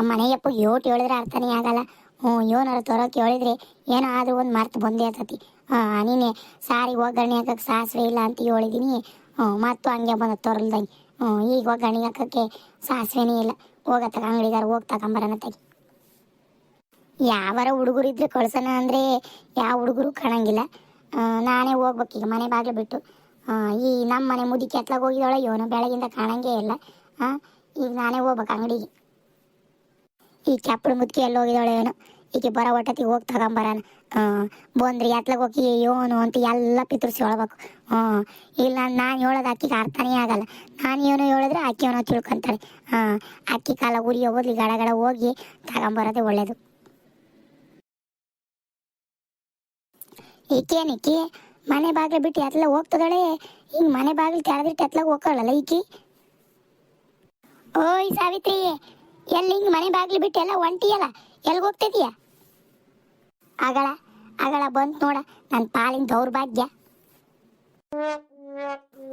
ನಮ್ಮ ಮನೆಯಪ್ಪ ಯೋಟ್ ಹೇಳಿದ್ರೆ ಅರ್ಥನೇ ಆಗಲ್ಲ. ಹ್ಞೂ ಏನಾರ ತರೋಕೆ ಹೇಳಿದ್ರೆ ಏನೋ ಆದ್ರೂ ಒಂದು ಮರ್ತು ಬಂದೇ ಇರ್ತತಿ. ಹಾಂ ನೀನೆ ಸಾರಿ ಒಗ್ಗರಣೆ ಹಾಕಕ್ಕೆ ಸಾಸಿವೆ ಇಲ್ಲ ಅಂತ ಹೇಳಿದೀನಿ. ಹ್ಞೂ, ಮತ್ತು ಹಂಗೆ ಬಂದ ತೊರಲ್ದಂಗೆ ಹ್ಞೂ, ಈಗ ಒಗ್ಗರಣೆ ಹಾಕಕ್ಕೆ ಸಾಸಿವೆನೇ ಇಲ್ಲ. ಹೋಗತ್ತಾಗ ಅಂಗಡಿಗಾರ ಹೋಗಿ ತಗೊಂಬರೋಣ ತೆಗಿ ಯಾವಾರ ಹುಡುಗರು ಇದ್ರೆ ಕಳ್ಸೋಣ ಅಂದರೆ ಯಾವ ಹುಡುಗರು ಕಾಣಂಗಿಲ್ಲ. ನಾನೇ ಹೋಗ್ಬೇಕು ಈಗ ಮನೆ ಬಾಗಿಲು ಬಿಟ್ಟು. ಈ ನಮ್ಮ ಮನೆ ಮುದಿ ಎತ್ಲಾಗ ಹೋಗಿದ್ದಾಳೆ, ಇವನು ಬೆಳಗಿಂದ ಕಾಣಂಗೇ ಇಲ್ಲ. ಹಾಂ ಈಗ ನಾನೇ ಹೋಗ್ಬೇಕು ಅಂಗಡಿಗೆ. ಈ ಚಪ್ಪಳು ಮುದ್ಕಿ ಎಲ್ಲಿ ಹೋಗಿದ್ದಾಳೆ ಏನೋ. ಈಕೆ ಬರೋ ಒಟ್ಟತಿ ಹೋಗಿ ತಗೊಂಬರಾನ. ಬಂದ್ರಿ, ಎತ್ಲಾಗ ಹೋಗಿ ಏನು ಅಂತ ಎಲ್ಲ ಪಿತೃಸಿ ಹೇಳ್ಬೇಕು. ಹ್ಞೂ ಇಲ್ಲ, ನಾನು ಹೇಳೋದು ಅಕ್ಕಿಗೆ ಅರ್ಥನೇ ಆಗಲ್ಲ. ನಾನು ಏನು ಹೇಳಿದ್ರೆ ಅಕ್ಕಿ ಏನೋ ತಿಳ್ಕೊಂತಾಳೆ. ಹಾಂ ಅಕ್ಕಿ ಕಾಲ ಉರಿ ಹೋಗ್ಲಿ, ಗಡ ಗಡ ಹೋಗಿ ತಗೊಂಬರೋದೇ ಒಳ್ಳೇದು. ಈಕೇನಿಕ್ಕಿ? ಮನೆ ಬಾಗಿಲು ಬಿಟ್ಟು ಎತ್ಲ ಹೋಗ್ತದಳೆ? ಹಿಂಗ್ ಮನೆ ಬಾಗಿಲು ತೆರೆದಿಟ್ಟು ಎತ್ಲಾಗ ಹೋಗ್ಕೊಳ್ಳಲ್ಲ ಈಕಿ? ಓಯ್, ಸಾವಿತ್ರಿ ಎಲ್ಲಿ ಹಿಂಗ್ ಮನೆ ಬಾಗಿಲು ಬಿಟ್ಟು ಎಲ್ಲ ಒಂಟಿಯಲ್ಲ ಎಲ್ಲಿ ಹೋಗ್ತಿದೀಯ? ಆಗಳ ಆಗಳ ಬಂತ್ ನೋಡ ನನ್ನ ಪಾಲಿನ ದೌರ್ಭಾಗ್ಯ.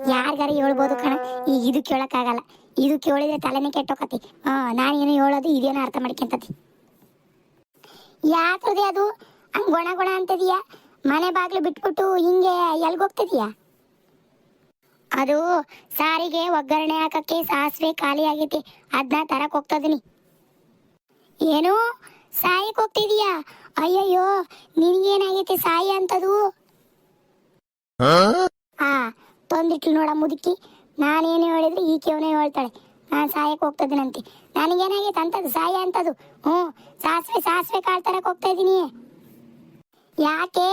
ಯಾರಿಗಾರ ಹೇಳ್ಬೋದು ಕಣ ಈಗ ಇದು ಕೇಳಕ್ಕಾಗಲ್ಲ. ಇದು ಕೇಳಿದ್ರೆ ತಲೆನೇ ಕೆಟ್ಟೋಕತಿ. ಹಾ, ನಾನೇನು ಹೇಳೋದು ಇದೇನೋ ಅರ್ಥ ಮಾಡ್ಕೊಂತತಿ. ಯಾಕ್ರದೆ ಅದು? ಹಂಗ ಗೊಣ ಗೊಣ ಅಂತದೀಯ? ಮನೆ ಬಾಗ್ಲು ಬಿಟ್ಬಿಟ್ಟು ಹಿಂಗೆ ಎಲ್ಗ್ ಹೋಗ್ತಿದೀಯ? ಅದು ಸಾರಿಗೆ ಒಗ್ಗರಣೆ ಹಾಕಕ್ಕೆ ಸಾಸಿವೆ ಖಾಲಿ ಆಗೈತಿ. ಅದನ್ನ ತರಕ್ ಹೋಗ್ತಾ ಇದೀನಿ. ಏನು? ಸಾಯಕ್ ಹೋಗ್ತಿದೀಯಾ? ಅಯ್ಯಯ್ಯೋ ನಿನಗೇನಾಗೈತಿ ಸಾಯಿ ಅಂತದು? ಹಾ? ತಂದಿಟ್ಲು ನೋಡ ಮುದುಕಿ. ನಾನೇನು ಹೇಳಿದ್ರೆ ಈ ಕೇವನೇ ಹೇಳ್ತಾಳೆ. ನಾನು ಸಾಯಕ್ಕೆ ಹೋಗ್ತಾ ಇದೀನಂತೆ ನನಗೇನಾಗೈತೆ ಅಂತದು ಸಾಯ ಅಂತದು? ಹ್ಞೂ ಸಾಸಿವೆ ಸಾಸಿವೆ ಕಾಳು ಹೋಗ್ತಾ ಇದ್ದೀನಿ. ಯಾಕೆ?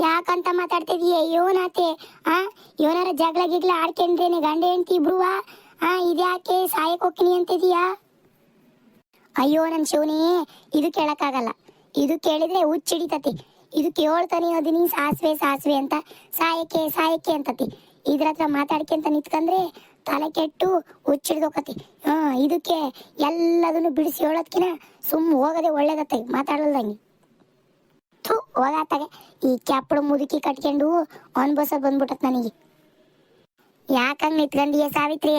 ಯಾಕಂತ ಮಾತಾಡ್ತಿದೀಯ? ಇವನಾತೆ ಆ ಇವನಾರ ಜಗಳ ಗಿಗ್ಲ ಆಡ್ಕೊಂಡ್ರೇನೆ ಗಂಡ ಹೆಂಡತಿ ಇಬ್ರುವಾ? ಆ ಇದ್ಯಾಕೆ ಸಾಯಕ್ ಹೋಗ್ತೀನಿ ಅಂತಿದೀಯಾ? ಅಯ್ಯೋ ನನ್ ಶಿವನೇ, ಇದು ಕೇಳಕ್ಕಾಗಲ್ಲ. ಇದು ಕೇಳಿದ್ರೆ ಹುಚ್ಚಿಡಿತತಿ ಇದು ಕೇಳ್ತಾನೆ ಅದೀನಿ ಸಾಸಿವೆ ಸಾಸಿವೆ ಅಂತ. ಸಾಯಕ್ಕೆ ಸಾಯಕ್ಕೆ ಅಂತತಿ. ಇದ್ರ ಹತ್ರ ಮಾತಾಡ್ಕೊಂತ ನಿತ್ಕಂದ್ರೆ ತಲೆ ಕೆಟ್ಟು ಹುಚ್ಚಿಡ್ದೋಕತಿ ಹಾ, ಇದಕ್ಕೆ ಎಲ್ಲದನ್ನು ಬಿಡಿಸಿ ಹೇಳೋದ್ಕಿನ ಸುಮ್ ಹೋಗದೆ ಒಳ್ಳೇದತ್ತೆ. ಮಾತಾಡಲ್ದಂಗೆ. ಥು, ಹೋಗಾತಾಗೆ. ಈ ಕ್ಯಾಪಡು ಮುದುಕಿ ಕಟ್ಕೊಂಡು ಒನ್ ಬಸ ಬಂದ್ಬಿಟ್ಟತ್ ನನಗೆ. ಯಾಕಂಗ್ ನಿತ್ಕಂಡಿಯ ಸಾವಿತ್ರಿ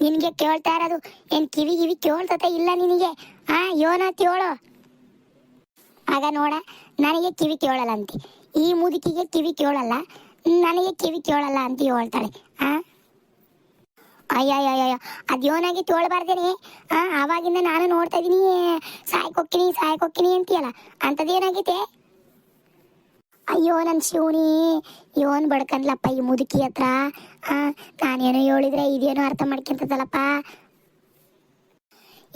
ನಿನಗೆ ಕೇಳ್ತಾ ಇರೋದು. ಏನ್ ಕಿವಿ ಕಿವಿ ಕೇಳ್ತತೆ ಇಲ್ಲ ನಿನಗೆ? ಆ, ಯೋನ ಕೇಳು. ಆಗ ನೋಡ, ನನಗೆ ಕಿವಿ ಕೇಳಲ್ಲ ಅಂತ. ಈ ಮುದುಕಿಗೆ ಕಿವಿ ಕೇಳಲ್ಲ. ನನಗೆ ಕಿವಿ ಕೇಳಲ್ಲ ಅಂತ ಹೇಳ್ತಾಳೆ. ಆ? ಅಯ್ಯಯ್ಯಯ್ಯೋ ಅದ್ ಯೋನಾಗಿ ತೋಳ್ಬಾರ್ದೇನೆ ಆ ಅವಾಗಿಂದ ನಾನು ನೋಡ್ತಾ ಇದೀನಿ ಸಾಯ್ಕೊಕ್ಕಿನಿ ಸಾಯ್ಕೊಕ್ಕಿನಿ ಅಂತೀಯಲ್ಲ. ಅಂಥದ್ದೇನಾಗೈತೆ ಅಯ್ಯೋ ನನ್ನ ಶಿವನಿ ಯೋನ್ ಬಡ್ಕನ್ಲಪ್ಪ ಈ ಮುದುಕಿ ಹತ್ರ. ನಾನೇನೋ ಹೇಳಿದ್ರೆ ಇದೇನೋ ಅರ್ಥ ಮಾಡ್ಕೊಂತದಲ್ಲಪ್ಪ.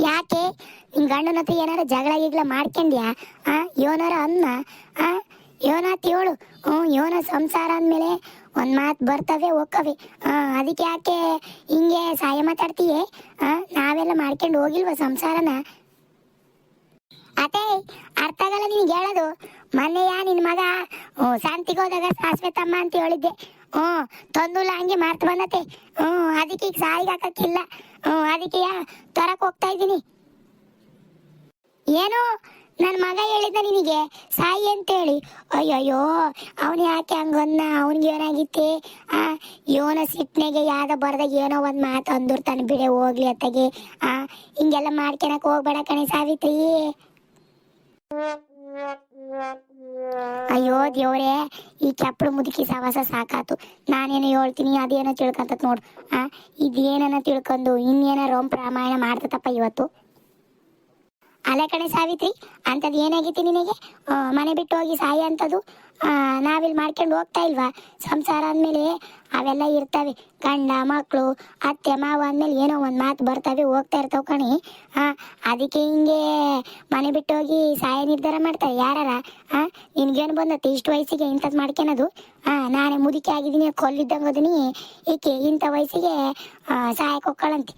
ಯಾಕೆ? ನಿನ್ ಗಂಡನ ಹತ್ರ ಏನಾರ ಜಗಳ ಗಿಗ್ಳ ಮಾಡ್ಕೊಂಡ್ಯಾ? ಆ, ಯೋನಾರ ಅನ್ನ? ಆ, ಯೋನಾತ್ ಹೇಳು. ಹ್ಞೂ, ಯೋನ ಸಂಸಾರ ಅಂದಮೇಲೆ ಒಂದ್ ಮಾತು ಬರ್ತವೆ ಹೋಕವೆ ಹಾ ಅದಕ್ಕೆ ಯಾಕೆ ಹಿಂಗೆ ಸಾಯ ಮಾತಾಡ್ತೀಯೇ? ಆ, ನಾವೆಲ್ಲ ಮಾಡ್ಕೊಂಡು ಹೋಗಿಲ್ವ ಸಂಸಾರನ? ಅದೇ ಅರ್ಥ ಆಗಲ್ಲ ನಿನ್ಗೆ ಹೇಳೋದು. ಮೊನ್ನೆಯ ನಿನ್ ಮಗ ಶಾಂತಿಗೆ ಹೋದಾಗ ಸಾಸಿವೆ ತಮ್ಮ ಅಂತ ಹೇಳಿದ್ದೆ. ಹ್ಞೂ ತಂದುಲ್ಲ ಹಂಗೆ ಮಾರ್ತ ಬಂದತೆ. ಹ್ಞೂ, ಅದಕ್ಕೆ ಈಗ ಸಾರಿಗೆ ಹಾಕಕ್ಕಿಲ್ಲ. ಹ್ಞೂ, ಅದಕ್ಕೆ ತರಕ್ಕೆ ಹೋಗ್ತಾ ಇದ್ದೀನಿ. ಏನು? ನನ್ನ ಮಗ ಹೇಳಿದ್ದ ನಿನಗೆ? ಸಾಯಿ ಅಂತೇಳಿ. ಅಯ್ಯಯ್ಯೋ, ಅವನು ಯಾಕೆ ಹಂಗನ್ನ? ಅವನಿಗೆ ಏನಾಗಿತ್ತೆ? ಆ ಯೋನ ಸಿಟ್ನೆಗೆ ಯಾವ್ದ ಬರ್ದಾಗ ಏನೋ ಒಂದು ಮಾತು ಅಂದಿರ್ತಾನೆ ಬಿಡೆ ಹೋಗ್ಲಿ ಅತ್ತಗೆ. ಆ, ಹಿಂಗೆಲ್ಲ ಮಾಡ್ಕೊಳಕ್ ಹೋಗ್ಬೇಡ ಕಣೆ ಸಾವಿತ್ರಿ. ಅಯ್ಯೋ ದೇವ್ರೇ, ಈ ಚಪ್ಪಳು ಮುದುಕಿ ಸವಾಸ ಸಾಕಾತು. ನಾನೇನು ಹೇಳ್ತೀನಿ, ಅದೇನೋ ತಿಳ್ಕೊಂತತ್ ನೋಡು. ಆ ಇದೇನನ್ನ ತಿಳ್ಕೊಂಡು ಇನ್ನೇನ ರೋಮ್ ರಾಮಾಯಣ ಮಾಡ್ತತಪ್ಪ ಇವತ್ತು? ಅಲೆ ಕಣೆ ಸಾವಿತ್ರಿ, ಅಂಥದ್ದು ಏನಾಗಿತ್ತು ನಿನಗೆ? ಮನೆ ಬಿಟ್ಟು ಹೋಗಿ ಸಾಯಿ ಅಂಥದ್ದು ನಾವಿಲ್ಲಿ ಮಾಡ್ಕೊಂಡು ಹೋಗ್ತಾ ಇಲ್ವಾ? ಸಂಸಾರ ಅಂದಮೇಲೆ ಅವೆಲ್ಲ ಇರ್ತವೆ. ಗಂಡ ಮಕ್ಕಳು ಅತ್ತೆ, ಮಾವ ಅಂದಮೇಲೆ ಏನೋ ಒಂದು ಮಾತು ಬರ್ತವೆ, ಹೋಗ್ತಾ ಇರ್ತಾವೆ ಕಣಿ. ಹಾಂ ಅದಕ್ಕೆ ಹಿಂಗೆ ಮನೆ ಬಿಟ್ಟು ಹೋಗಿ ಸಾಯ ನಿರ್ಧಾರ ಮಾಡ್ತಾರೆ. ಯಾರಾರ? ಹಾಂ ನಿನ್ಗೇನು ಬಂದತ್ತೆ ಇಷ್ಟು ವಯಸ್ಸಿಗೆ ಇಂಥದ್ದು ಮಾಡ್ಕೊಳೋದು ಹಾಂ ನಾನೇ ಮುದುಕಿ ಆಗಿದ್ದೀನಿ, ಕೊಲ್ಲಿದ್ದಂಗೆ ಅದೀನಿ. ಈಕೆ ಇಂಥ ವಯಸ್ಸಿಗೆ ಸಹಾಯಕ್ಕೆ ಹೋಗ್ಕೊಳ್ಳಂತೆ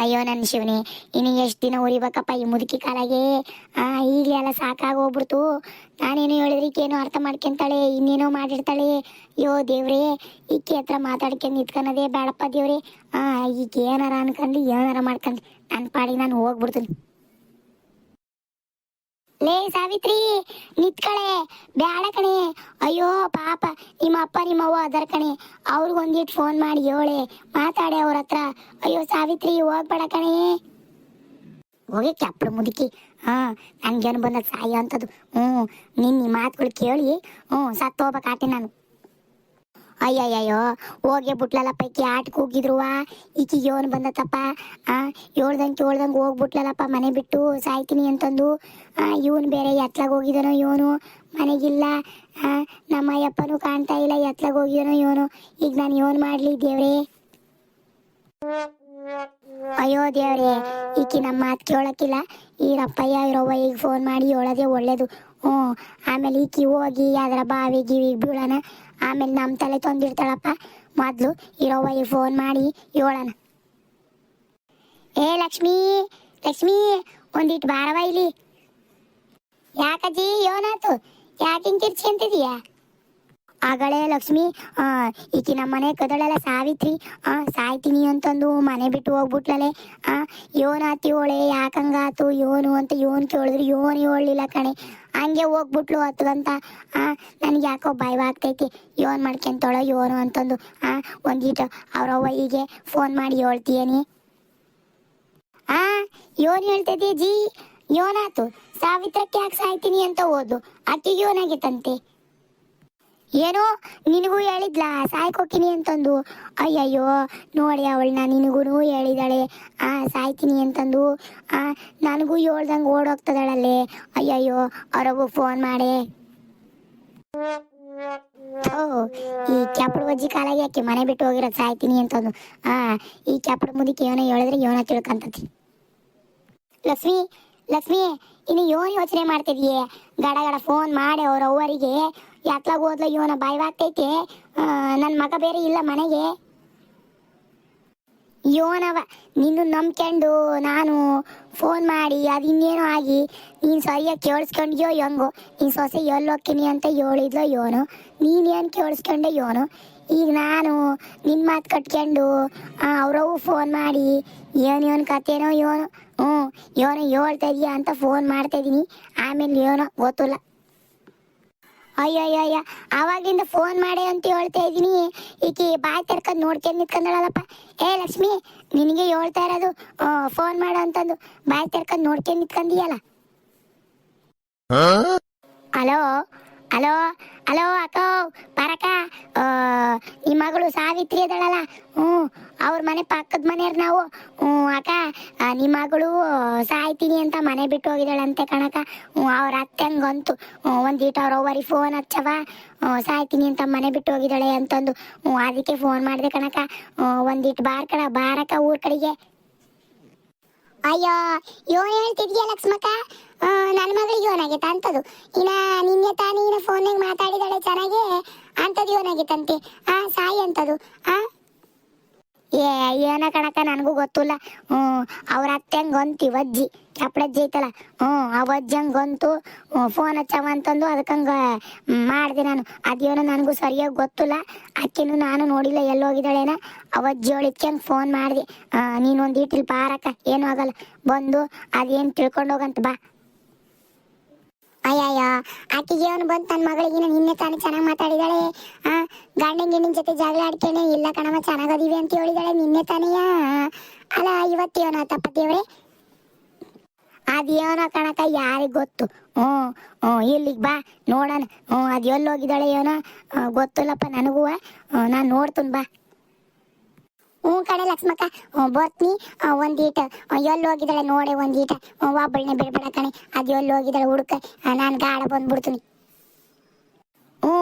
ಅಯ್ಯೋ ನನ್ನ ಶಿವನಿ, ಇನ್ನು ಎಷ್ಟು ದಿನ ಉರಿಬೇಕಪ್ಪ ಈ ಮುದುಕಿ ಕಾಲಾಗೆ? ಆ, ಈಗಲೇ ಎಲ್ಲ ಸಾಕಾಗೋಗ್ಬಿಡ್ತು ನಾನೇನು ಹೇಳಿದ್ರೆ ಈಕೇನೋ ಅರ್ಥ ಮಾಡ್ಕೊಂತಾಳೆ, ಇನ್ನೇನೋ ಮಾಡಿರ್ತಾಳೆ. ಅಯ್ಯೋ ದೇವ್ರೇ, ಈಕೆ ಹತ್ರ ಮಾತಾಡ್ಕೊಂಡು ನಿಂತ್ಕೊಳೋದೇ ಬೇಡಪ್ಪ ದೇವ್ರಿ. ಆ ಈಗ ಏನಾರ ಅನ್ಕೊಂಡು ಏನಾರ ಮಾಡ್ಕೊಂಡು ನನ್ನ ಪಾಡಿಗೆ ನಾನು ಹೋಗ್ಬಿಡ್ತೀನಿ. ಲೇ ಸಾವಿತ್ರಿ, ನಿತ್ಕಳೆ, ಬ್ಯಾಡ ಕಣೆ. ಅಯ್ಯೋ, ಪಾಪ, ನಿಮ್ಮ ಅಪ್ಪ, ನಿಮ್ಮ ಅವ್ವ ಅದರ ಕಣೆ. ಅವ್ರಿಗೊಂದಿಟ್ಟು ಫೋನ್ ಮಾಡಿ ಹೇಳೆ, ಮಾತಾಡೆ ಅವ್ರ ಹತ್ರ. ಅಯ್ಯೋ, ಸಾವಿತ್ರಿ, ಹೋಗ್ಬೇಡ ಕಣೆ. ಹೋಗಿ ಕೆಪ್ಪಳು ಮುದುಕಿ. ಹಾ ನನ್ಗೇನು ಬಂದ ಸಾಯಿ ಅಂತದು ಹ್ಞೂ ನಿನ್ನ ಮಾತುಗಳು ಕೇಳಿ ಹ್ಞೂ ಸತ್ತು ಹೋಗ್ಬೇಕಾಟಿ ನಾನು. ಅಯ್ಯಯ್ಯಯ್ಯೋ ಹೋಗಿ ಬಿಟ್ಲಲ್ಲಪ್ಪ ಈಕಿ ಆಟ ಹೋಗಿದ್ರುವ? ಈಕಿ ಯೋನ್ ಬಂದತ್ತಪ್ಪ ಆ ಹೇಳ್ದಂಗೆ ಕೇಳ್ದಂಗೆ ಹೋಗ್ಬಿಟ್ಲಲ್ಲಪ್ಪ ಮನೆ ಬಿಟ್ಟು ಸಾಯ್ತೀನಿ ಅಂತಂದು. ಆ, ಇವನು ಬೇರೆ ಎತ್ಲಾಗ ಹೋಗಿದನೋ ಇವನು ಮನೆಗಿಲ್ಲ. ನಮ್ಮ ಅಯ್ಯಪ್ಪನೂ ಕಾಣ್ತಾ ಇಲ್ಲ, ಎತ್ಲಾಗ ಹೋಗಿದನೋ ಇವನು ಈಗ ನಾನು ಯೋನ್ ಮಾಡ್ಲಿ ದೇವ್ರೇ. ಅಯ್ಯೋ ದೇವ್ರೆ, ಈಕಿ ನಮ್ಮ ಮಾತು ಕೇಳಕ್ಕಿಲ್ಲ. ರಪ್ಪಯ್ಯ ಇರೋವ ಈಗ ಫೋನ್ ಮಾಡಿ ಹೇಳೋದೇ ಒಳ್ಳೇದು. ಹ್ಞೂ. ಆಮೇಲೆ ಈಕಿ ಹೋಗಿ ಅದರ ಬಾವಿ ಗಿವಿ ಬೀಳೋಣ. ಆಮೇಲೆ ನಮ್ಮ ತಲೆ ತೊಂದಿರ್ತಾಳಪ್ಪ. ಮೊದಲು ಈ ಫೋನ್ ಮಾಡಿ ಹೇಳೋಣ. ಏ ಲಕ್ಷ್ಮೀ ಲಕ್ಷ್ಮೀ ಒಂದಿಟ್ಟು ಬಾರವ ಇಲ್ಲಿ. ಯಾಕಜ್ಜಿ ಯೋನಾತು ಯಾಕೆ ಹಿಂಗೆ ಕಿರ್ಚ್ಕೊಂತಿದೀಯಾ ಆಗಳೇ ಲಕ್ಷ್ಮಿ ಈಕಿ ನಮ್ಮ ಮನೆ ಕದಳಲ್ಲ ಸಾವಿತ್ರಿ ಸಾಯ್ತೀನಿ ಅಂತಂದು ಮನೆ ಬಿಟ್ಟು ಹೋಗ್ಬಿಟ್ಲಲೆ, ಆ ಯೋನಾತಿ ಹೋಳೆ ಯಾಕಂಗಾತು ಯೋನು ಅಂತ ಯೋನ್ ಕೇಳಿದ್ರು, ಯೋನ್ ಹೇಳಲಿಲ್ಲ ಕಣೆ. ಹಂಗೆ ಹೋಗ್ಬಿಟ್ಲು ಆ, ನನಗೆ ಯಾಕೋ ಭಯವಾಗ್ತೈತಿ ಯೋನ್ ಮಾಡ್ಕೊಂತೋಳೋ ಯೋನು ಅಂತಂದು, ಆ ಒಂದಿಟ್ಟು ಅವ್ರವ್ವ ಹೀಗೆ ಫೋನ್ ಮಾಡಿ ಹೇಳ್ತೀಯನಿ ಆ, ಯೋನ್ ಹೇಳ್ತೈತಿ, ಜಿ ಯೋನಾತು ಸಾವಿತ್ರಕ್ಕೆ ಯಾಕೆ ಸಾಯ್ತೀನಿ ಅಂತ ಓದು ಅಕ್ಕಿಗೆ ಯೋನಾಗಿತ್ತಂತೆ ಏನೋ ನಿನಗೂ ಹೇಳಿದ್ಲ ಸಾಯ್ಕೋಕಿನಿ ಅಂತಂದು. ಅಯ್ಯಯ್ಯೋ, ನೋಡಿ ಅವಳನ್ನ ನಿನಗೂ ಹೇಳಿದಾಳೆ. ಆ, ಸಾಯ್ತೀನಿ ಅಂತಂದು. ಆ, ನನಗೂ ಹೇಳ್ದಂಗೆ ಓಡೋಗ್ತದಾಳಲ್ಲಿ. ಅಯ್ಯಯ್ಯೋ ಅವರೊಬ್ಬ ಫೋನ್ ಮಾಡಿ. ಓ, ಈ ಕ್ಯಾಪಡ ಬಜ್ಜಿ ಕಾಲಾಗಿ ಯಾಕೆ ಮನೆ ಬಿಟ್ಟು ಹೋಗಿರೋದು ಸಾಯ್ತೀನಿ ಅಂತಂದು. ಆ, ಈ ಕ್ಯಾಪಡ ಮುದಿಕೆ ಏನೋ ಹೇಳಿದ್ರೆ ಏನೋ ತಿಳ್ಕಂತತಿ. ಲಕ್ಷ್ಮಿ ಲಕ್ಷ್ಮಿ, ಇನ್ನು ಯೋನ್ ಯೋಚನೆ ಮಾಡ್ತಿದೀಯ? ಗಡ ಗಡ ಫೋನ್ ಮಾಡಿ ಅವ್ರ ಅವ್ವರಿಗೆ. ಯಾತ್ಲಾಗ ಹೋದ್ಲ ಯೋನ ಬಾಯ್ವಾಗ್ತೈತಿ ನನ್ನ ಮಗ ಬೇರೆ ಇಲ್ಲ ಮನೆಗೆ. ಯೋನವ ನಿನ್ನ ನಂಬ್ಕೊಂಡು ನಾನು ಫೋನ್ ಮಾಡಿ ಅದು ಇನ್ನೇನೋ ಆಗಿ ನೀನು ಸರಿಯಾಗಿ ಕೇಳಿಸ್ಕೊಂಡಿಯೋ ಹೆಂಗೋ, ನೀನು ಸೊಸೆ ಎಲ್ಲೋಗ್ತೀನಿ ಅಂತ ಹೇಳಿದ್ಲೋ ಯೋನು ನೀನೇನು ಕೇಳಿಸ್ಕೊಂಡೆ ಯೋನು ಈಗ ನಾನು ನಿನ್ನ ಮಾತು ಕಟ್ಕೊಂಡು ಅವ್ರವು ಫೋನ್ ಮಾಡಿ ಏನು ಏನು ಕಥೆನೋ ಯೋನು ಹ್ಞೂ ಯೋನು ಹೇಳ್ತಾ ಇದೀಯ ಅಂತ ಫೋನ್ ಮಾಡ್ತಾ ಇದೀನಿ. ಆಮೇಲೆ ಯೋನೋ ಗೊತ್ತಿಲ್ಲ. ಅಯ್ಯಯ್ಯಯ್ಯ ಅವಾಗಿಂದ ಫೋನ್ ಮಾಡಿ ಅಂತ ಹೇಳ್ತಾ ಇದೀನಿ ಈಕಿ ಬಾಯಿ ತೆರ್ಕೊಂಡು ನೋಡ್ಕೊಂಡ್ ನಿಂತ್ಕೊಂಡಳಲ್ಲಪ್ಪ. ಏ ಲಕ್ಷ್ಮಿ ನಿನಗೆ ಹೇಳ್ತಾ ಇರೋದು ಫೋನ್ ಮಾಡು ಅಂತಂದು ಬಾಯಿ ತೆರ್ಕೊಂಡು ನೋಡ್ಕೊಂಡ್ ನಿಂತ್ಕೊಂಡಿಯಲ್ಲ ಹಲೋ ಹಲೋ ಹಲೋ ಅಕ್ಕ ಪರಕ. ಈ ಮಗಳು ಸಾವಿತ್ರಿ ಅದಳಲ್ಲ. ಹ್ಞೂ ಅವ್ರ ಮನೆ ಪಕ್ಕದ ಮನೆಯವ್ರು ನಾವು. ಹ್ಞೂ ಅಕ್ಕ ನಿಮ್ಮ ಮಗಳು ಸಾಯ್ತೀನಿ ಅಂತ ಮನೆ ಬಿಟ್ಟು ಹೋಗಿದ್ದಾಳಂತೆ ಕಣಕ. ಹ್ಞೂ ಅವ್ರ ಅತ್ತಂಗಂತು ಒಂದು ಇಟ್ಟು ಅವ್ರ ಅವ್ವರಿ ಫೋನ್ ಹಚ್ಚವ. ಸಾಯ್ತೀನಿ ಅಂತ ಮನೆ ಬಿಟ್ಟು ಹೋಗಿದ್ದಾಳೆ ಅಂತಂದು. ಹ್ಞೂ ಅದಕ್ಕೆ ಫೋನ್ ಮಾಡಿದೆ ಕಣಕ. ಹ್ಞೂ, ಒಂದೀಟ್ ಬಾರ್ ಕಣ ಬಾರಕ ಊರ್ ಕಡೆಗೆ. ಅಯ್ಯೋ ಯೋನ್ ಹೇಳ್ತಿದ್ಯಾ ಲಕ್ಷ್ಮಕ್ಕ? ನನ್ನ ಮಗಳಿಗೆ ಯೋನಾಗೈತೆ ಅಂತದು ಇನ್ನ ನಿನ್ನೆ ತಾನೇ ಫೋನ್ನಾಗ ಮಾತಾಡಿದಾಳೆ ಚೆನ್ನಾಗಿ ಅಂತದ್ ಯೋನಾಗೈತಂತೆ ಆ, ಸಾಯಿ ಅಂತದು ಆ? ಏ, ಏನ ಕಣಕ ನನಗೂ ಗೊತ್ತಿಲ್ಲ. ಹ್ಞೂ ಅವ್ರ ಅತ್ತೆಂಗೆ ಗೊಂತಿ ವಜ್ಜಿ. ಚಪ್ಪಳಜ್ಜಿ ಐತಲ್ಲ. ಹ್ಞೂ ಆ ಹಂಗ ಗೊಂತು ಫೋನ್ ಹಚ್ಚವ ಅಂತಂದು ಅದಕ್ಕಂಗೆ ಮಾಡಿದೆ ನಾನು. ಅದೇನೋ ನನಗೂ ಸರಿಯಾಗಿ ಗೊತ್ತಿಲ್ಲ. ಅಕ್ಕಿನೂ ನಾನು ನೋಡಿಲ್ಲ ಎಲ್ಲಿ ಹೋಗಿದ್ದಾಳೇನ. ಆ ವಜ್ಜಿ ಹೇಳಿದ್ಕಂಗೆ ಫೋನ್ ಮಾಡಿದೆ. ನೀನು ಒಂದು ಇಟ್ಟಿಲ್ ಪಾರಕ್ಕ. ಏನೂ ಆಗಲ್ಲ. ಬಂದು ಅದೇನು ತಿಳ್ಕೊಂಡು ಹೋಗಂತ ಬಾ. ಅಯ್ಯಯ್ಯ, ಆಕಿಗೆ ಅವನು ಬಂದು ತನ್ನ ಮಗಳಿಗೆ ನಿನ್ನೆ ತಾನೇ ಚೆನ್ನಾಗಿ ಮಾತಾಡಿದಾಳೆ. ಆ ಗಂಡನ ಗಿಂಡಿನ ಜೊತೆ ಜಗಳ ಆಡ್ಕೇನೆ, ಇಲ್ಲ ಕಣವ ಚೆನ್ನಾಗದೀವಿ ಅಂತ ಹೇಳಿದಾಳೆ ನಿನ್ನೆ ತಾನೆಯ? ಅಲ್ಲ ಇವತ್ತೇವನ ತಪ್ಪ ದೇವ್ರೆ? ಅದೇನೋ ಕಣಕ ಯಾರಿಗೆ ಗೊತ್ತು? ಹ್ಞೂ ಹ್ಞೂ, ಇಲ್ಲಿಗೆ ಬಾ, ನೋಡೋಣ. ಹ್ಞೂ, ಅದು ಎಲ್ಲಿ ಹೋಗಿದ್ದಾಳೆ ಏನೋ ಗೊತ್ತಿಲ್ಲಪ್ಪ ನನಗೂ. ನಾನು ನೋಡ್ತೀನಿ, ಬಾ. ಕಣೆ ಲಕ್ಷ್ಮಕ್ಕ ಬರ್ತೀನಿ ಒಂದೀಟ ಎಲ್ಲಿ ಹೋಗಿದ್ದಾಳೆ ನೋಡೆ ಒಂದೀಟ ಒಬ್ಬಳನ್ನೇ ಬಿಡ್ಬೇಡ ಕಣೆ. ಅದು ಎಲ್ಲಿ ಹೋಗಿದ್ದಾಳೆ ಹುಡುಕ. ನಾನು ಗಾಡ ಬಂದ್ಬಿಡ್ತೀನಿ. ಹ್ಞೂ,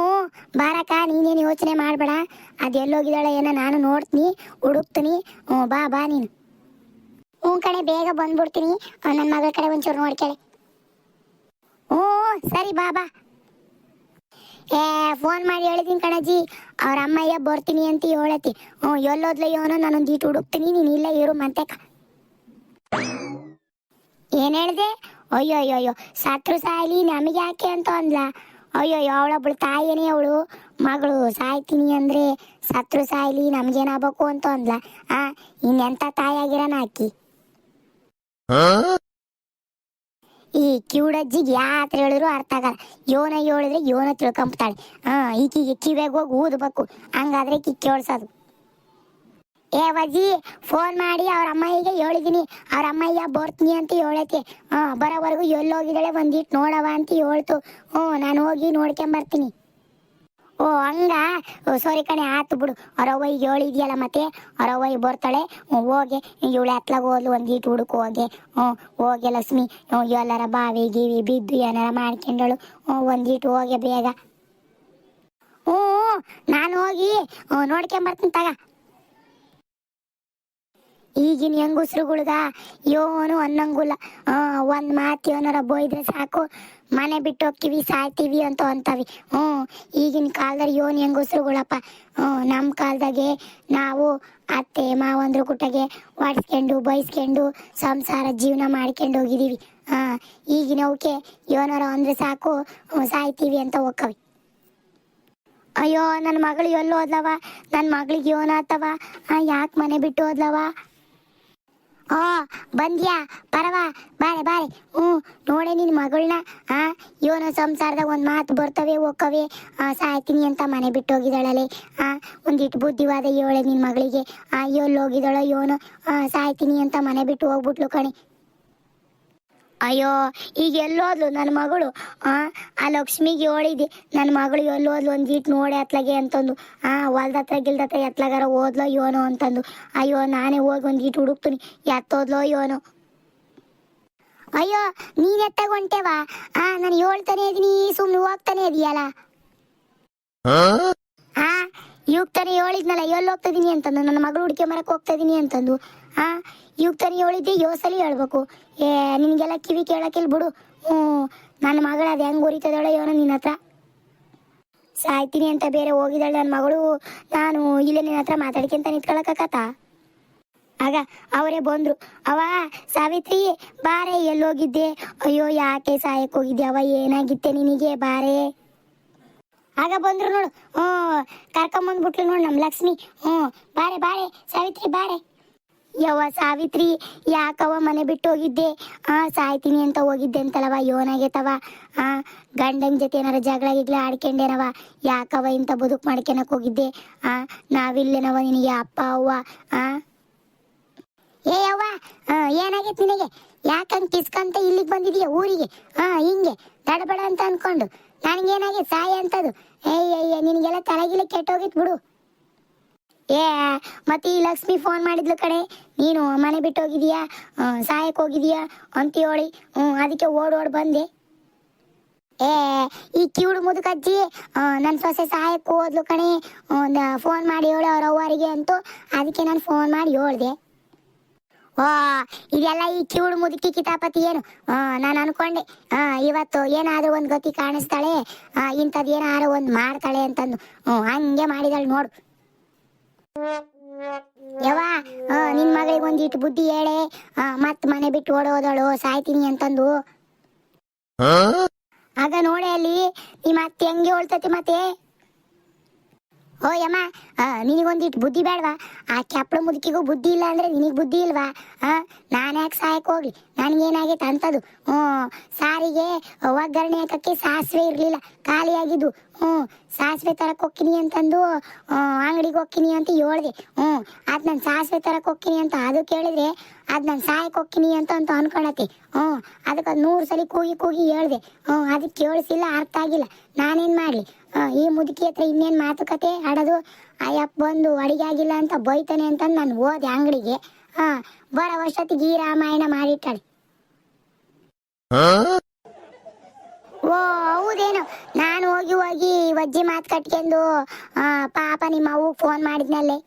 ಬಾರಕ್ಕ, ನೀನೇನು ಯೋಚನೆ ಮಾಡಬೇಡ. ಅದು ಎಲ್ಲಿ ಹೋಗಿದ್ದಾಳೆ ಏನೋ ನಾನು ನೋಡ್ತೀನಿ, ಹುಡುಕ್ತೀನಿ. ಹ್ಞೂ, ಬಾ ಬಾ ನೀನು. ಹ್ಞೂ ಕಣೆ, ಬೇಗ ಬಂದ್ಬಿಡ್ತೀನಿ. ನನ್ನ ಮಗಳ ಕಡೆ ಒಂಚೂರು ನೋಡ್ಕೇಳಿ. ಹ್ಞೂ, ಸರಿ, ಬಾ ಬಾ. ಏ ಫೋನ್ ಮಾಡಿ ಹೇಳಿದೀನಿ ಕಣಜ್ಜಿ ಅವ್ರ ಅಮ್ಮಯ್ಯ ಬರ್ತೀನಿ ಅಂತ ಹೇಳತಿ. ಹ್ಞೂ, ಎಲ್ಲೋದ್ಲ ಯೋನೋ ನಾನೊಂದು ಈಟು ಹುಡುಕ್ತೀನಿ, ನೀನು ಇಲ್ಲ ಇರು ಮಂತೆಕ ಏನ್ ಹೇಳ್ದೆ? ಅಯ್ಯೋ ಅಯ್ಯೋ ಅಯ್ಯೋ ಸತ್ರು ಸಾಯಲಿ ನಮಗೆ ಯಾಕೆ ಅಂತ ಅಂದ್ಲ? ಅಯ್ಯೋ ಅವಳೊಬ್ಳು ತಾಯಿನೇ ಅವಳು. ಮಗಳು ಸಾಯ್ತೀನಿ ಅಂದ್ರೆ ಸತ್ರು ಸಾಯ್ಲಿ ನಮ್ಗೇನಾಗಬೇಕು ಅಂತ ಅಂದ್ಲ. ಆ, ಇನ್ನೆಂತ ತಾಯಿಯಾಗಿರೋಣ ಆಕಿ? ಈ ಕಿವುಡಜ್ಜಿಗೆ ಯಾತ್ರ ಹೇಳಿದ್ರು ಅರ್ಥ ಆಗಲ್ಲ. ಯೋನ ಹೇಳಿದ್ರೆ ಯೋನ ತಿಳ್ಕೊಂಬಿಡ್ತಾಳೆ ಹಾ, ಈಕಿಗೆ ಕಿವಿಯಾಗ ಹೋಗಿ ಊದ್ಬೇಕು. ಹಂಗಾದ್ರೆ ಈಕಿ ಕೇಳ್ಸೋದು. ಏ ವಜ್ಜಿ ಫೋನ್ ಮಾಡಿ ಅವ್ರ ಅಮ್ಮಯ್ಯಗೆ ಹೇಳಿದೀನಿ. ಅವ್ರ ಅಮ್ಮಯ್ಯ ಬರ್ತೀನಿ ಅಂತ ಹೇಳೈತೆ. ಹಾ, ಬರೋವರೆಗೂ ಎಲ್ಲೋಗಿದ್ದಾಳೆ ಒಂದಿಟ್ಟು ನೋಡವ ಅಂತ ಹೇಳ್ತು. ಹ್ಞೂ, ನಾನು ಹೋಗಿ ನೋಡ್ಕೊಂಬರ್ತೀನಿ. ಓ, ಹಂಗ? ಸಾರಿ ಕಣೆ, ಆತು ಬಿಡು. ಅರವಯ್ ಹೇಳಿದ್ಯಲ್ಲ ಮತ್ತೆ? ಅವ್ರವ್ವಗೆ ಬರ್ತಾಳೆ. ಹ್ಞೂ, ಹೋಗಿ. ಇವಳು ಎತ್ಲಾಗ ಹೋದ್ಲು ಒಂದೀಟು ಹುಡುಕು ಹೋಗಿ. ಹ್ಞೂ, ಹೋಗಿ ಲಕ್ಷ್ಮಿ. ಎಲ್ಲಾರ ಬಾವಿ ಗೀವಿ ಬಿದ್ದು ಏನಾರ ಮಾಡ್ಕೊಂಡಳು. ಹ್ಞೂ ಒಂದೀಟು ಹೋಗಿ ಬೇಗ. ಹ್ಞೂ ನಾನು ಹೋಗಿ ನೋಡ್ಕೊಂಬರ್ತೀನಿ, ತಗ. ಈಗಿನ ಹೆಂಗುಸ್ರುಗಳ್ಗ ಯೋನು ಅನ್ನಂಗಿಲ್ಲ. ಒಂದ್ ಮಾತ್ ಏನಾರ ಬೋಯ್ದ್ರೆ ಸಾಕು. ಮನೆ ಬಿಟ್ಟು ಹೋಗ್ತೀವಿ, ಸಾಯ್ತೀವಿ ಅಂತ ಅಂತವಿ. ಹ್ಮ್ ಈಗಿನ ಕಾಲದಲ್ಲಿ ಯೋನ್ ಹೆಂಗುಸ್ರುಗಳಪ್ಪ? ಹ್ಮ್ ನಮ್ಮ ಕಾಲ್ದಾಗೆ ನಾವು ಅತ್ತೆ, ಮಾವಂದ್ರ ಕುಟಗೆ ಒಡ್ಸ್ಕೊಂಡು, ಬೈಸ್ಕೊಂಡು ಸಂಸಾರ ಜೀವನ ಮಾಡ್ಕೊಂಡು ಹೋಗಿದೀವಿ. ಹಾ ಈಗಿನವಕ್ಕೆ ಯೋನಾರ ಅಂದ್ರೆ ಸಾಕು. ಸಾಯ್ತಿವಿ ಅಂತ ಹೋಕ್ಕವಿ ಅಯ್ಯೋ ನನ್ನ ಮಗಳು ಎಲ್ಲೋ ಹೋದ್ಲವ? ನನ್ನ ಮಗಳಿಗೆ ಏನಾತವ ಯಾಕೆ ಮನೆ ಬಿಟ್ಟು ಹೋದ್ಲವ? ಆ ಬಂದ್ಯಾ? ಪರವಾ ಬಾರೆ ಬಾರೆ. ಹ್ಞೂ ನೋಡೆ ನಿನ್ನ ಮಗಳನ್ನ ಆ ಇವನು ಸಂಸಾರದಾಗ ಒಂದು ಮಾತು ಬರ್ತವೆ ಆ, ಸಾಯ್ತೀನಿ ಅಂತ ಮನೆ ಬಿಟ್ಟು ಹೋಗಿದ್ದಾಳಲೆ ಆ ಒಂದಿಟ್ಟು ಬುದ್ಧಿವಾದ ಏಳೆ ನಿನ್ನ ಮಗಳಿಗೆ. ಆ ಹೋಗಿದ್ದಾಳೋ ಇವನು. ಸಾಯ್ತೀನಿ ಅಂತ ಮನೆ ಬಿಟ್ಟು ಹೋಗ್ಬಿಟ್ಲು ಕಣೆ. ಅಯ್ಯೋ ಈಗ ಎಲ್ಲೋದ್ಲು ನನ್ನ ಮಗಳು? ಆ ಆ ಲಕ್ಷ್ಮಿಗೆ ಹೇಳಿದೆ ನನ್ನ ಮಗಳು ಎಲ್ಲೋದ್ಲು ಒಂದು ಜೀಟ್ ನೋಡಿ ಅತ್ಲಾಗೆ ಅಂತಂದು. ಆ ಹೊಲ್ದ ಹತ್ರ ಗಿಲ್ದ ಹತ್ರ ಎತ್ಲಾಗಾರ ಓದ್ಲೋ ಯೋನೋ ಅಂತಂದು. ಅಯ್ಯೋ ನಾನೇ ಹೋಗಿ ಒಂದಿಟ್ಟು ಹುಡುಕ್ತೀನಿ ಎತ್ತೋದ್ಲೋ ಯೋನೋ ಅಯ್ಯೋ ನೀನ್ ಎತ್ತಾಗ ಹೊಂಟೇವಾ ಆ ನಾನು ಹೇಳ್ತಾನೆ ಇದೀನಿ ಸುಮ್ಮನೆ ಹೋಗ್ತಾನೆ ಇದೀಯಲ್ಲ. ಆ ಇವಾಗ ತಾನೇ ಹೇಳಿದ್ನಲ್ಲ ಎಲ್ಲಿ ಹೋಗ್ತಾ ಇದೀನಿ ಅಂತಂದು ನನ್ನ ಮಗಳು ಹುಡುಕಿ ಮರಕ್ಕೆ ಹೋಗ್ತಾ ಇದೀನಿ ಅಂತಂದು. ಆ ತಾನೇ ಹೇಳಿದ್ದೆ ಯೋಸಲಿ ಹೇಳ್ಬೇಕು. ಏ, ನಿನಗೆಲ್ಲ ಕಿವಿ ಕೇಳಕ್ಕಿಲ್ಲ ಬಿಡು. ಹ್ಞೂ ನನ್ನ ಮಗಳು ಅದು ಹೆಂಗೆ ಉರಿತದಳ ಯೋನ ನಿನ್ನ ಹತ್ರ. ಸಾಯ್ತೀನಿ ಅಂತ ಬೇರೆ ಹೋಗಿದ್ದಾಳೆ ನನ್ನ ಮಗಳು. ನಾನು ಇಲ್ಲೇ ನಿನ್ನ ಹತ್ರ ಮಾತಾಡ್ಕೊಂತ ನಿಂತ್ಕೊಳಕತ್ತ ಆಗ ಅವರೇ ಬಂದ್ರು. ಅವ ಸಾವಿತ್ರಿ, ಬಾರೆ, ಎಲ್ಲೋಗಿದ್ದೆ. ಅಯ್ಯೋ, ಯಾಕೆ ಸಾಯಕ್ ಹೋಗಿದ್ದೆ? ಅವ ಏನಾಗಿತ್ತೆ ನಿನಗೆ? ಬಾರೆ. ಆಗ ಬಂದ್ರು ನೋಡು. ಹ್ಞೂ, ಕರ್ಕೊಂಬಂದ್ಬಿಟ್ಲು ನೋಡು ನಮ್ಮ ಲಕ್ಷ್ಮಿ. ಹ್ಞೂ, ಬಾರೆ ಬಾರೆ, ಸಾವಿತ್ರಿ, ಬಾರೆ. ಯವ್ವ ಸಾವಿತ್ರಿ ಯಾಕವ ಮನೆ ಬಿಟ್ಟು ಹೋಗಿದ್ದೆ? ಆ, ಸಾಯ್ತೀನಿ ಅಂತ ಹೋಗಿದ್ದೆ ಅಂತಲವ ಯೋನಾಗೆತವ ಆ, ಗಂಡನ ಜೊತೆ ಏನಾರ ಜಗಳ ಗಿಗ್ಳ ಆಡ್ಕೊಂಡೇನವ ಯಾಕವ ಇಂತ ಬದುಕು ಮಾಡ್ಕೊಳಕ್ ಹೋಗಿದ್ದೆ? ಆ ನಾವಿಲ್ಲೇನವ ನಿನಗೆ ಅಪ್ಪ, ಅವ್ವ? ಆ? ಏ ಅವ್ವ ಏನಾಗೈತೆ ನಿನಗೆ? ಯಾಕಂಗ್ ಕಿಸ್ಕಂತ ಇಲ್ಲಿಗೆ ಬಂದಿದೀಯ ಊರಿಗೆ? ಹಾ ಹಿಂಗೆ, ತಡಬೇಡ ಅಂತ ಅನ್ಕೊಂಡು. ನನಗೇನಾಗೈತೆ ಸಾಯ ಅಂತದು. ಏಯ್ ಅಯ್ಯ ನಿನಗೆಲ್ಲ ತಲೆಗಿಲೆ ಕೆಟ್ಟೋಗಿತ್ ಬಿಡು. ಏ, ಮತ್ತೆ ಈ ಲಕ್ಷ್ಮಿ ಫೋನ್ ಮಾಡಿದ್ಲು ಕಡೆ ನೀನು ಮನೆ ಬಿಟ್ಟು ಹೋಗಿದೀಯಾ ಸಾಯಕ್ ಹೋಗಿದೀಯಾ? ಅಂತ ಹೇಳಿ ಹ್ಞೂ, ಅದಕ್ಕೆ ಓಡ್ ಓಡ್ ಬಂದೆ. ಏ, ಈ ಕಿವುಡು ಮುದುಕಜ್ಜಿ ನನ್ನ ಸೊಸೆ ಸಹಾಯಕ್ಕೆ ಹೋದ್ಲು ಕಣೆ. ಫೋನ್ ಮಾಡಿ ಹೇಳು ಅವ್ರ ಅವ್ವರಿಗೆ ಅಂತೂ, ಅದಕ್ಕೆ ನಾನು ಫೋನ್ ಮಾಡಿ ಹೇಳ್ದೆ. ಓ, ಇದೆಲ್ಲ ಈ ಕಿವುಡು ಮುದುಕಿ ಕಿತಾಪತಿ ಏನು? ನಾನು ಅನ್ಕೊಂಡೆ. ಇವತ್ತು ಏನಾದ್ರೂ ಒಂದು ಗತಿ ಕಾಣಿಸ್ತಾಳೆ ಇಂಥದ್ದು ಏನಾದ್ರು ಒಂದು ಮಾಡ್ತಾಳೆ ಅಂತಂದು. ಹಂಗೆ ಮಾಡಿದಾಳೆ ನೋಡು. ಯವ್ವ ನಿನ್ ಮಗಳಿಗೆ ಒಂದಿಟ್ಟು ಬುದ್ಧಿ ಹೇಳೆ. ಮತ್ ಮನೆ ಬಿಟ್ಟು ಓಡೋದಳು ಸಾಯ್ತೀನಿ ಅಂತಂದು. ಆಗ ನೋಡೆ ಅಲ್ಲಿ ನಿಮ್ಮ ಅತ್ತೆ ಹೆಂಗೆ ಹೋಳ್ತತಿ ಮತ್ತೆ? ಓ ಯಮ್ಮ ನಿನಗೊಂದಿಟ್ಟು ಬುದ್ಧಿ ಬೇಡವಾ? ಆ ಕೆಪ್ಪಳ ಮುದುಕಿಗೂ ಬುದ್ಧಿ ಇಲ್ಲ ಅಂದ್ರೆ ನಿನಗೆ ಬುದ್ಧಿ ಇಲ್ವಾ? ನಾನು ಯಾಕೆ ಸಹಾಯಕ್ಕೆ ಹೋಗ್ಲಿ? ನನಗೇನಾಗೈತೆ ಅಂತದು. ಹ್ಞೂ ಸಾರಿಗೆ, ಒಗ್ಗರಣೆ ಹಾಕಕ್ಕೆ ಸಾಸಿವೆ ಇರಲಿಲ್ಲ, ಖಾಲಿಯಾಗಿದ್ದು. ಹ್ಞೂ, ಸಾಸಿವೆ ತರಕ್ಕೆ ಹೋಗ್ತೀನಿ ಅಂತಂದು ಅಂಗಡಿಗೆ ಹೋಗ್ತೀನಿ ಅಂತ ಹೇಳ್ದೆ. ಹ್ಞೂ, ಅದು ನಾನು ಸಾಸಿವೆ ತರಕ್ಕೆ ಹೋಗ್ತೀನಿ ಅಂತ ಅದು ಕೇಳಿದ್ರೆ, ಅದು ನಾನು ಸಾಯಕ್ಕೆ ಹೋಗ್ತೀನಿ ಅಂತ ಅಂತ ಅನ್ಕೊಳತಿ ಹ್ಞೂ ಅದಕ್ಕೆ ಅದು ನೂರು ಸಲ ಕೂಗಿ ಕೂಗಿ ಹೇಳ್ದೆ. ಹ್ಞೂ ಅದಕ್ಕೆ ಕೇಳಿಸಿಲ್ಲ, ಅರ್ಥ ಆಗಿಲ್ಲ. ನಾನೇನು ಮಾಡಲಿ? ಈ ಮುದುಕಿ ಹತ್ರ ಇನ್ನೇನು ಮಾತುಕತೆ ಆಡೋದು? ಅಯ್ಯಪ್ಪ ಬಂದು ಅಡಿಗೆ ಆಗಿಲ್ಲ ಅಂತ ಬೈತಾನೆ ಅಂತ ನಾನು ಹೋದೆ ಅಂಗಡಿಗೆ. ಹಾಂ ಬರೋ ವರ್ಷತ್ತಿಗೆ ಈ ರಾಮಾಯಣ ಮಾಡಿಟ್ಟಾಳೆ. ಓ, ಹೌದೇನು? ನಾನು ಹೋಗಿ ಹೋಗಿ ವಜ್ಜಿ ಮಾತು ಕಟ್ಕೊಂಡು ಪಾಪ ನಿಮ್ಮ ಅವ್ವ ಫೋನ್ ಮಾಡಿದ್ನಲ್ಲಿ.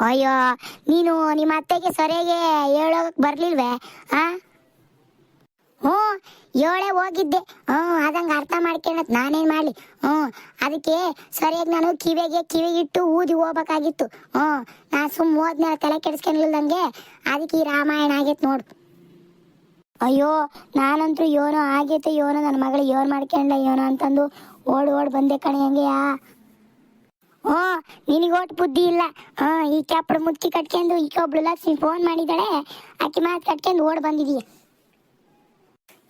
ಅಯ್ಯೋ, ನೀನು ನಿಮ್ಮ ಅತ್ತೆಗೆ ಸರಿಯಾಗಿ ಹೇಳೋಕ್ ಬರ್ಲಿಲ್ವೇ, ಆ? ಹ್ಞೂ, ಹೇಳೇ ಹೋಗಿದ್ದೆ. ಹ್ಞೂ ಅದಂಗೆ ಅರ್ಥ ಮಾಡ್ಕೊಳತ್ ನಾನೇನು ಮಾಡಲಿ? ಹ್ಞೂ, ಅದಕ್ಕೆ ಸರಿಯಾಗಿ ನಾನು ಕಿವಿಗೆ ಕಿವಿಗಿಟ್ಟು ಊದಿ ಹೋಗ್ಬೇಕಾಗಿತ್ತು. ಹ್ಞೂ ನಾನು ಸುಮ್ಮ ಹೋದ್ಮೇಲೆ ತಲೆ ಕೆಡಿಸ್ಕೊಂಡಿಲ್ದಂಗೆ, ಅದಕ್ಕೆ ಈ ರಾಮಾಯಣ ಆಗೈತೆ ನೋಡು. ಅಯ್ಯೋ ನಾನಂತೂ ಯೋನೋ ಆಗೈತೆ ಯೋನೋ, ನನ್ನ ಮಗಳು ಯೋನ್ ಮಾಡ್ಕೊಂಡ ಯೋನೋ ಅಂತಂದು ಓಡ್ ಓಡ್ ಬಂದೆ ಕಣೆ ಹಂಗೆಯಾ ಹ್ಞೂ, ನಿನಗೆ ಒಟ್ಟು ಬುದ್ಧಿ ಇಲ್ಲ. ಹಾಂ ಈ ಕೆಪ್ಪಡು ಮುಚ್ಚಿ ಕಟ್ಕೊಂಡು ಈಕೆ ಒಬ್ಳು ಲಕ್ಷ್ಮಿ ಫೋನ್ ಮಾಡಿದ್ದಾಳೆ. ಅಕ್ಕಿ ಮಾತು ಕಟ್ಕೊಂಡು ಓಡ್ ಬಂದಿದೀಯ.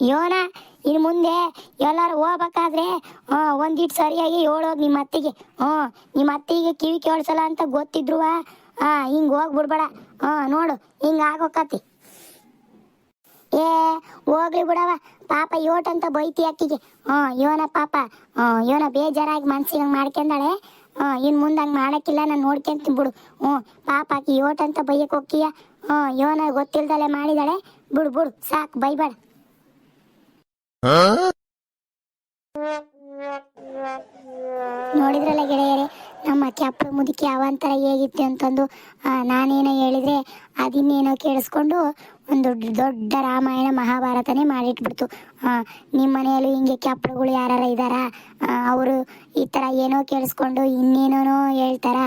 ಯೋನ ಇನ್ನು ಮುಂದೆ ಎಲ್ಲಾರು ಹೋಗ್ಬೇಕಾದ್ರೆ ಹಾಂ ಒಂದಿಟ್ಟು ಸರಿಯಾಗಿ ಹೇಳೋದು ನಿಮ್ಮ ಅತ್ತಿಗೆ. ಹ್ಞೂ ನಿಮ್ಮ ಅತ್ತಿಗೆ ಕಿವಿ ಕೇಳಿಸಲ್ಲ ಅಂತ ಗೊತ್ತಿದ್ರು ಹಾ ಹಿಂಗ್ ಹೋಗ್ಬಿಡ್ಬೇಡ. ಹಾ ನೋಡು, ಹಿಂಗ್ ಆಗೋಕತಿ ಏ, ಹೋಗ್ಲಿ ಬಿಡವ ಪಾಪ ಯೋಟ್ ಅಂತ ಬೈತಿ ಅಕ್ಕಿಗೆ. ಹ್ಞೂ ಇವನ ಪಾಪ, ಹ್ಞೂ ಇವನ ಬೇಜಾರಾಗಿ ಮನ್ಸಿಗೆ ಹಂಗೆ ಮಾಡ್ಕೊಂಡಾಳೆ. ಹ್ಞೂ, ಇನ್ ಮುಂದೆ ಹಂಗ್ ಮಾಡಕ್ಕಿಲ್ಲ, ನಾನು ನೋಡ್ಕೊಂತೀನಿ ಬಿಡು. ಹ್ಮ್ ಪಾಪ ಆಕಿ ಯೋಟ್ ಅಂತ ಬೈಯಕ್ ಹೋಗ್ತೀಯ? ಹ್ಞೂ ಇವನ ಗೊತ್ತಿಲ್ದಲೆ ಮಾಡಿದಾಳೆ. ಬಿಡು ಬಿಡು, ಸಾಕು, ಬೈಬೇಡ. ನೋಡಿದ್ರಲ್ಲ ಗೆಳೆಯರೇ, ನಮ್ಮ ಕ್ಯಾಪ್ರು ಮುದುಕಿ ಅವಂತರ ಹೇಗಿತ್ತು ಅಂತಂದು ನಾನೇನೋ ಹೇಳಿದ್ರೆ ಅದಿನ್ನೇನೋ ಕೇಳಿಸ್ಕೊಂಡು ಒಂದು ದೊಡ್ಡ ದೊಡ್ಡ ರಾಮಾಯಣ ಮಹಾಭಾರತನೇ ಮಾಡಿಟ್ಬಿಡ್ತು. ನಿಮ್ಮ ಮನೆಯಲ್ಲೂ ಹಿಂಗೆ ಕ್ಯಾಪ್ರುಗಳು ಯಾರು ಇದ್ದಾರಾ ಅವರು ಈ ಥರ ಏನೋ ಕೇಳಿಸ್ಕೊಂಡು ಇನ್ನೇನೋ ಹೇಳ್ತಾರ.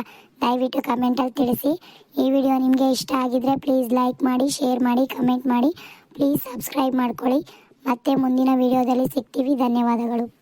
ದಯವಿಟ್ಟು ಕಮೆಂಟಲ್ಲಿ ತಿಳಿಸಿ. ಈ ವಿಡಿಯೋ ನಿಮಗೆ ಇಷ್ಟ ಆಗಿದ್ರೆ ಪ್ಲೀಸ್ ಲೈಕ್ ಮಾಡಿ, ಶೇರ್ ಮಾಡಿ, ಕಮೆಂಟ್ ಮಾಡಿ. ಪ್ಲೀಸ್ ಸಬ್ಸ್ಕ್ರೈಬ್ ಮಾಡ್ಕೊಳ್ಳಿ. ಮತ್ತೆ ಮುಂದಿನ ವಿಡಿಯೋದಲ್ಲಿ ಸಿಗ್ತೀವಿ. ಧನ್ಯವಾದಗಳು.